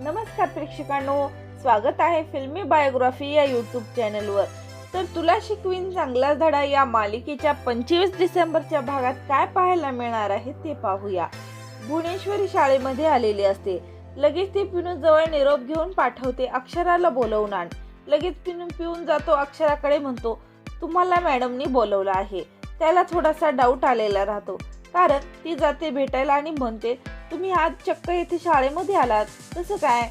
नमस्कार प्रेक्षकांनो स्वागत आहे फिल्मी बायोग्राफी या यूट्यूब चॅनलवर तर तुला शिकवीन चांगला धडा या मालिकेच्या पंचवीस डिसेंबरच्या भागात काय पाहायला मिळणार आहे ते पाहूया. भुवनेश्वरी शाळेमध्ये आलेली असते. लगेच ती पिनू जवळ निरोप घेऊन पाठवते अक्षराला बोलवून आण लगेच पिनू पिऊन जातो अक्षराकडे म्हणतो तुम्हाला मॅडमनी बोलवलं आहे. त्याला थोडासा डाऊट आलेला राहतो. कारण ती जाते भेटायला आणि म्हणते तुम्ही आज चक्क येथे शाळेमध्ये आलात. तसं काय?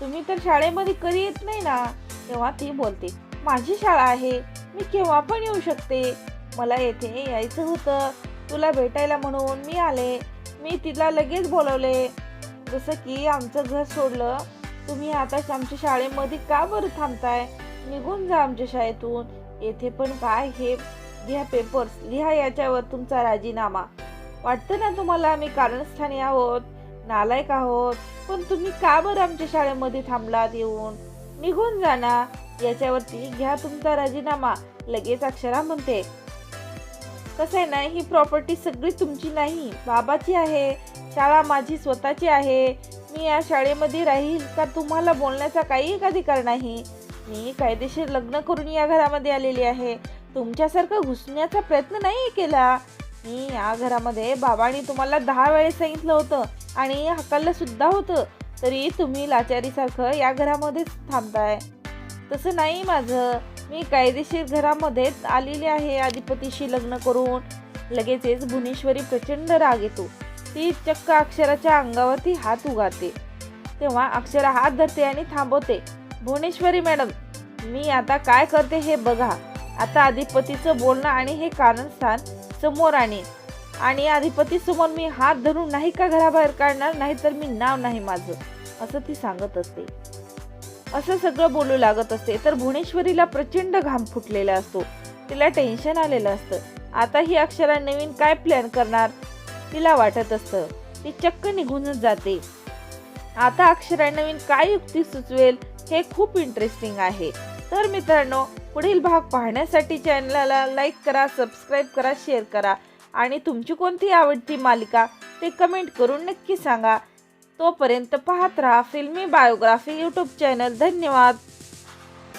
तुम्ही तर शाळेमध्ये कधी येत नाही ना? तेव्हा ती बोलते माझी शाळा आहे. मी केव्हा पण येऊ शकते. मला येथे यायचं होतं. तुला भेटायला म्हणून मी आले. मी तिला लगेच बोलवले. जसं की आमचं घर सोडलं. तुम्ही आता आमच्या शाळेमध्ये का बरं थांबताय? निघून जा आमच्या शाळेतून. येथे पण काय हे? घ्या पेपर्स लिहा याच्यावर तुमचा राजीनामा. वाटतं ना तुम्हाला आम्ही कारणस्थानी आहोत नालायक आहोत पण तुम्ही का बरं आमच्या शाळेमध्ये थांबलात येऊन? निघून जा याच्यावरती घ्या तुमचा राजीनामा. लगेच अक्षरा म्हणते. कसं आहे ना ही प्रॉपर्टी सगळी तुमची नाही बाबाची आहे. शाळा माझी स्वतःची आहे. मी या शाळेमध्ये राहील का तुम्हाला बोलण्याचा काही एक अधिकार नाही? मी कायदेशीर लग्न करून या घरामध्ये आलेली आहे. तुमच्यासारखं घुसण्याचा प्रयत्न नाही केला. मी या घरामध्ये बाबांनी तुम्हाला दहा वेळेस सांगितलं होतं आणि हकललं सुद्धा होतं तरी तुम्ही लाचारीसारखं या घरामध्येच थांबताय. तसं नाही माझं. मी कायदेशीर घरामध्येच आलेली आहे अधिपतीशी लग्न करून. लगेचच भुवनेश्वरी प्रचंड राग येतो. ती चक्क अक्षराच्या अंगावरती हात उगाते तेव्हा अक्षरा हात धरते आणि थांबवते. भुवनेश्वरी मॅडम मी आता काय करते हे बघा. आता अधिपतीचं बोलणं आणि हे कारणस्थान समोर आणि आणि अधिपती समोर मी हात धरून नाही का घराबाहेर काढणार? नाही तर मी नाव नाही माझं असं ती सांगत असते. असं सगळं बोलू लागत असते तर भुवनेश्वरीला प्रचंड घाम फुटलेला असतो. तिला टेन्शन आलेलं असतं. आता ही अक्षरा नवीन काय प्लॅन करणार? तिला वाटत असतं. ती चक्क निघूनच जाते. आता अक्षरा नवीन काय युक्ती सुचवेल? हे खूप इंटरेस्टिंग आहे. तर मित्रांनो पुढील भाग पाहण्यासाठी चॅनलला लाईक करा सबस्क्राईब करा शेअर करा. आणि तुमची कोणती आवडती मालिका ते कमेंट करून नक्की सांगा. तोपर्यंत पाहत राहा फिल्मी बायोग्राफी यूट्यूब चॅनल धन्यवाद.